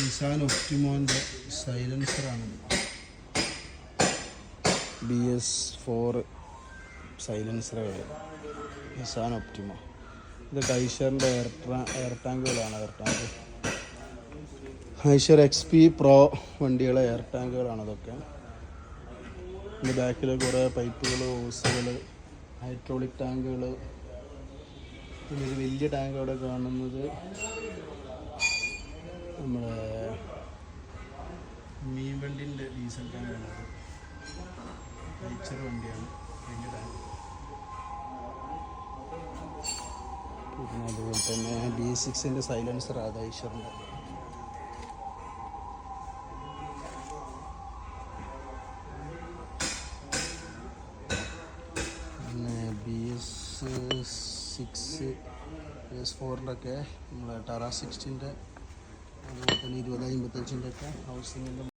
Nissan ഒപ്റ്റിമോന്റെ സൈലൻസറാണ്. B S four സൈലൻസറുകൾ നിസാൻ ഒപ്റ്റിമോ. ഇത് കൈഷറിന്റെ എയർ ട്രാ air ടാങ്കുകളാണ് air tank. Eicher X P pro വണ്ടികളെ air ടാങ്കുകളാണ് അതൊക്കെ ഇതിന്റെ ബാക്കിൽ കുറേ പൈപ്പുകൾ ഓസുകൾ ഹൈഡ്രോളിക് ടാങ്കുകൾ പിന്നെ ഒരു വലിയ ടാങ്ക് അവിടെ കാണുന്നത് മീൻ വണ്ടിന്റെ ഡീസൽ ടാങ്കാണ് അത് ഐച്ചർ വണ്ടിയാണ്. അതിന്റെ ടാങ്ക് പിന്നെ അതുപോലെ തന്നെ ബി സിക്സിന്റെ സൈലൻസർ ആദായിഷറിന്റെ സിക്സ് എസ് ഫോറിലൊക്കെ നമ്മളെ ടാറ സിക്സ്റ്റിന്റെ તને ఇది ఉదయం బుద్ధం చెందట హౌసింగ్